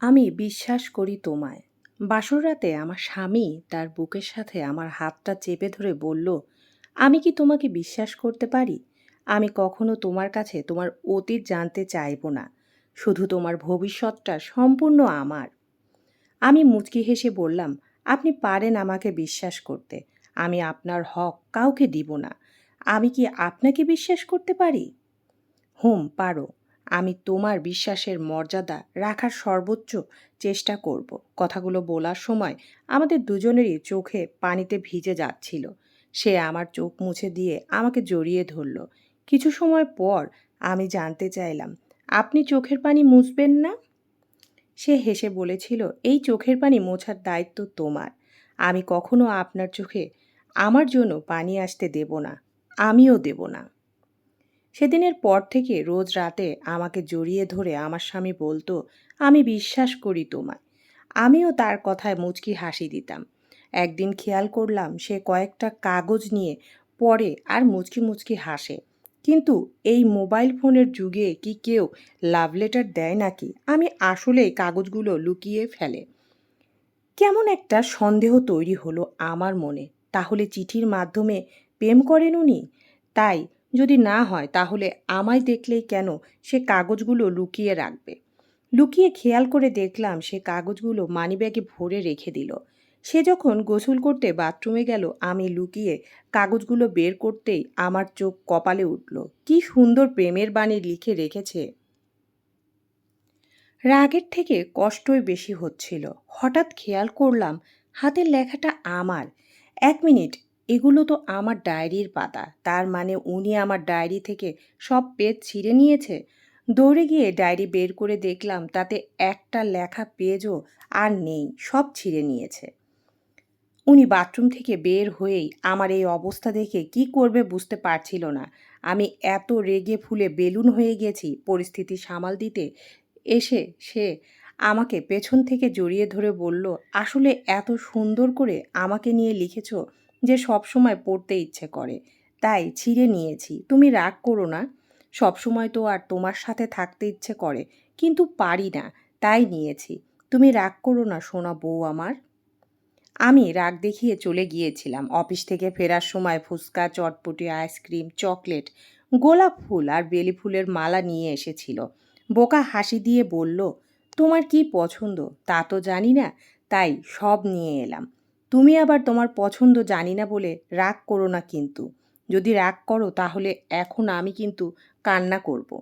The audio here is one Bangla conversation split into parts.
আমি বিশ্বাস করি তোমায়। বাসর রাতে আমার স্বামী তার বুকের সাথে আমার হাতটা চেপে ধরে বলল, আমি কি তোমাকে বিশ্বাস করতে পারি? আমি কখনো তোমার কাছে তোমার অতীত জানতে চাইব না। শুধু তোমার ভবিষ্যৎটা সম্পূর্ণ আমার। আমি মুচকি হেসে বললাম, আপনি পারেন আমাকে বিশ্বাস করতে। আমি আপনার হক কাউকে দিব না। আমি কি আপনাকে বিশ্বাস করতে পারি? হুম, পারো। আমি তোমার বিশ্বাসের মর্যাদা রাখার সর্বোচ্চ চেষ্টা করব। কথাগুলো বলার সময় আমাদের দুজনেরই চোখে পানিতে ভিজে যাচ্ছিল। সে আমার চোখ মুছে দিয়ে আমাকে জড়িয়ে ধরল। কিছু সময় পর আমি জানতে চাইলাম, আপনি চোখের পানি মুছবেন না? সে হেসে বলেছিল, এই চোখের পানি মোছার দায়িত্ব তোমার। আমি কখনো আপনার চোখে আমার জন্য পানি আসতে দেব না। আমিও দেব না। সেদিনের পর থেকে রোজ রাতে আমাকে জড়িয়ে ধরে আমার স্বামী বলতো, আমি বিশ্বাস করি তোমায়। আমিও তার কথায় মুচকি হাসি দিতাম। একদিন খেয়াল করলাম সে কয়েকটা কাগজ নিয়ে পড়ে আর মুচকি মুচকি হাসে। কিন্তু এই মোবাইল ফোনের যুগে কি কেউ লাভ লেটার দেয় নাকি? আমি আসলে কাগজগুলো লুকিয়ে ফেলে। কেমন একটা সন্দেহ তৈরি হলো আমার মনে। তাহলে চিঠির মাধ্যমে প্রেম করেন উনি? তাই যদি না হয়, তাহলে আমায় দেখলেই কেন সে কাগজগুলো লুকিয়ে রাখবে? লুকিয়ে খেয়াল করে দেখলাম সে কাগজগুলো মানিব্যাগে ভরে রেখে দিল। সে যখন গোসল করতে বাথরুমে গেল, আমি লুকিয়ে কাগজগুলো বের করতেই আমার চোখ কপালে উঠল। কি সুন্দর প্রেমের বাণী লিখে রেখেছে। রাগের থেকে কষ্টই বেশি হচ্ছিল। হঠাৎ খেয়াল করলাম হাতের লেখাটা আমার। এক মিনিট এগুলো তো আমার ডায়েরির পাতা। তার মানে উনি আমার ডায়েরি থেকে সব পেজ ছিঁড়ে নিয়েছে? দৌড়ে গিয়ে ডায়েরি বের করে দেখলাম, তাতে একটা লেখা পেজও আর নেই, সব ছিঁড়ে নিয়েছে। উনি বাথরুম থেকে বের হয়েই আমার এই অবস্থা দেখে কি করবে বুঝতে পারছিল না। আমি এত রেগে ফুলে বেলুন হয়ে গেছি, পরিস্থিতি সামাল দিতে এসে সে আমাকে পেছন থেকে জড়িয়ে ধরে বলল, আসলে এত সুন্দর করে আমাকে নিয়ে লিখেছ যে সব সময় পড়তে ইচ্ছে করে। তাই ছিঁড়ে নিয়েছি। তুমি রাগ করো না। সব সময় তো আর তোমার সাথে থাকতে ইচ্ছে করে, কিন্তু পারি না। তাই নিয়েছি। তুমি রাগ করো না সোনা বউ আমার। আমি রাগ দেখিয়ে চলে গিয়েছিলাম। অফিস থেকে ফেরার সময় ফুচকা, চটপটি, আইসক্রিম, চকলেট, গোলাপ ফুল আর বেলি ফুলের মালা নিয়ে এসেছিল। বোকা হাসি দিয়ে বলল, তোমার কি পছন্দ? তা তো জানি না। তাই সব নিয়ে এলাম। তুমি আবার তোমার পছন্দ জানি না বলে রাগ করো না কিন্তু। যদি রাগ করো তাহলে এখন আমি কিন্তু কান্না করব।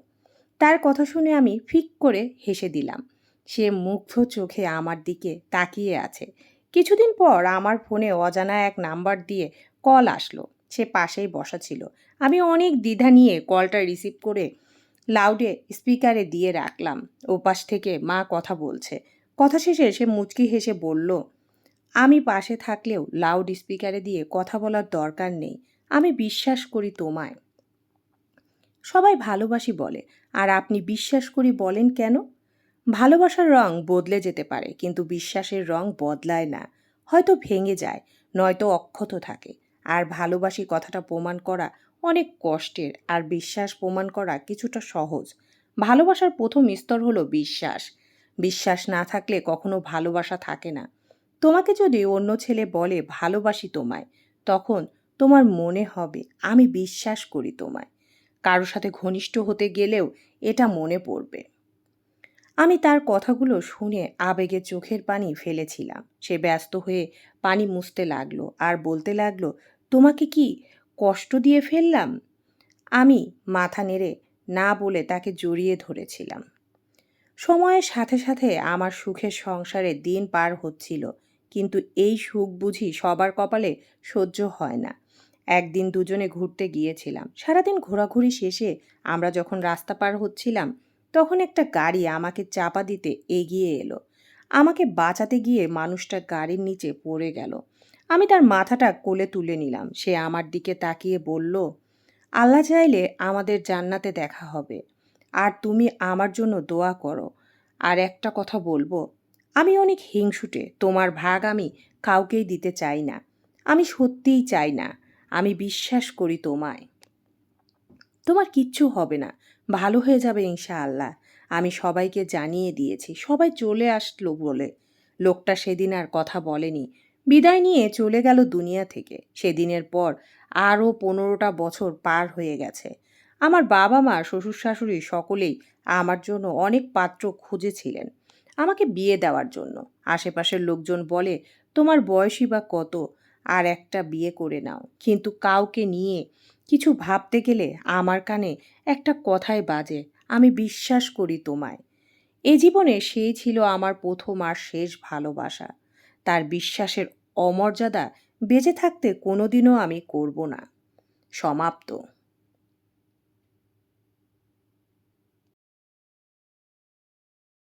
তার কথা শুনে আমি ফিক করে হেসে দিলাম। সে মুগ্ধ চোখে আমার দিকে তাকিয়ে আছে। কিছুদিন পর আমার ফোনে অজানা এক নাম্বার দিয়ে কল আসলো। সে পাশেই বসা ছিল। আমি অনেক দ্বিধা নিয়ে কলটা রিসিভ করে লাউডে স্পিকারে দিয়ে রাখলাম। ওপাশ থেকে মা কথা বলছে। কথা শেষে সে মুচকি হেসে বলল আমি পাশে থাকলেও লাউড স্পিকারে দিয়ে কথা বলার দরকার নেই। আমি বিশ্বাস করি তোমায়। সবাই ভালোবাসি বলে। আর আপনি বিশ্বাস করি বলেন কেন? ভালোবাসার রং বদলে যেতে পারে, কিন্তু বিশ্বাসের রং বদলায় না। হয়তো ভেঙে যায়, নয়তো অক্ষত থাকে। আর ভালোবাসি কথাটা প্রমাণ করা অনেক কষ্টের, আর বিশ্বাস প্রমাণ করা কিছুটা সহজ। ভালোবাসার প্রথম স্তর হলো বিশ্বাস। বিশ্বাস না থাকলে কখনো ভালোবাসা থাকে না। তোমাকে যদি অন্য ছেলে বলে, ভালোবাসি তোমায় তখন তোমার মনে হবে, আমি বিশ্বাস করি তোমায় কারও সাথে ঘনিষ্ঠ হতে গেলেও এটা মনে পড়বে। আমি তার কথাগুলো শুনে আবেগে চোখের পানি ফেলেছিলাম। সে ব্যস্ত হয়ে পানি মুছতে লাগল আর বলতে লাগল, তোমাকে কি কষ্ট দিয়ে ফেললাম? আমি মাথা নেড়ে না বলে তাকে জড়িয়ে ধরেছিলাম। সময়ের সাথে সাথে আমার সুখের সংসারে দিন পার হচ্ছিল। কিন্তু এই সুখ বুঝি সবার কপালে সহ্য হয় না। একদিন দুজনে ঘুরতে গিয়েছিলাম। সারাদিন ঘোরাঘুরি শেষে আমরা যখন রাস্তা পার হচ্ছিলাম, তখন একটা গাড়ি আমাকে চাপা দিতে এগিয়ে এলো। আমাকে বাঁচাতে গিয়ে মানুষটা গাড়ির নিচে পড়ে গেল। আমি তার মাথাটা কোলে তুলে নিলাম। সে আমার দিকে তাকিয়ে বলল, আল্লাহ চাইলে আমাদের জান্নাতে দেখা হবে। আর তুমি আমার জন্য দোয়া করো। আর একটা কথা বলব আমি অনেক হিংসুটে, তোমার ভাগ আমি কাউকেই দিতে চাই না। আমি সত্যিই চাই না, আমি বিশ্বাস করি তোমায়। তোমার কিচ্ছু হবে না, ভালো হয়ে যাবে ইনশাআল্লাহ। আমি সবাইকে জানিয়ে দিয়েছি, সবাই চলে আসলো বলে। লোকটা সেদিন আর কথা বলেনি। বিদায় নিয়ে চলে গেল দুনিয়া থেকে। সেদিনের পর আরও পনেরোটা বছর পার হয়ে গেছে। আমার বাবা মা শ্বশুর শাশুড়ি সকলেই আমার জন্য অনেক পাত্র খুঁজেছিলেন। আমাকে বিয়ে দেওয়ার জন্য। আশেপাশের লোকজন বলে, তোমার বয়সই বা কত, আর একটা বিয়ে করে নাও। কিন্তু কাউকে নিয়ে কিছু ভাবতে গেলে আমার কানে একটা কথাই বাজে, আমি বিশ্বাস করি তোমায়। এ জীবনে সেই ছিল আমার প্রথম আর শেষ ভালোবাসা। তার বিশ্বাসের অমর্যাদা বেঁচে থাকতে কোনোদিনও আমি করব না। সমাপ্ত।